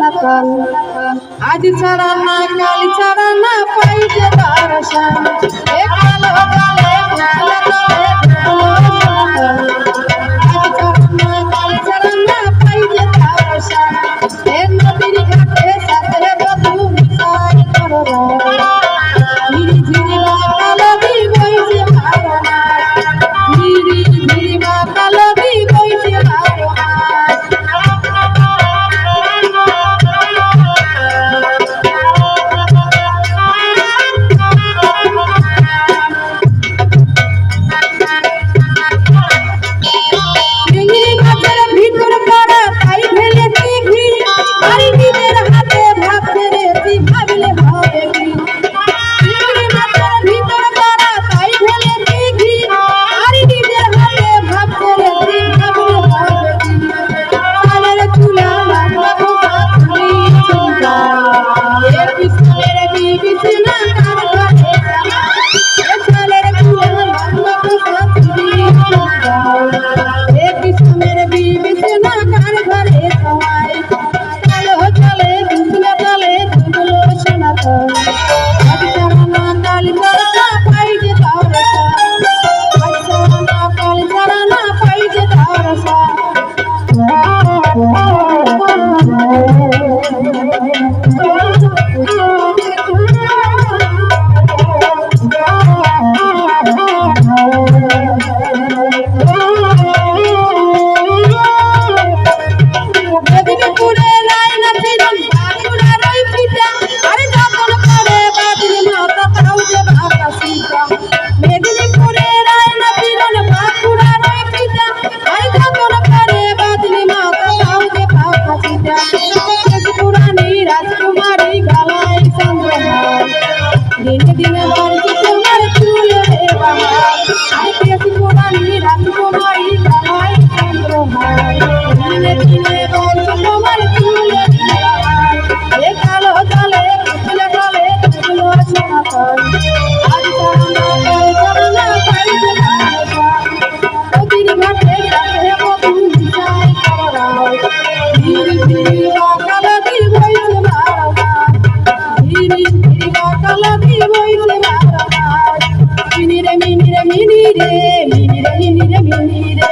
नकल आधीचा राणा कालीचा राणा पाहिजे दारशा एका लोकाला দিন দিন আমার তোমার তুলে বাবা হয়। 미래 미래 미래 미래.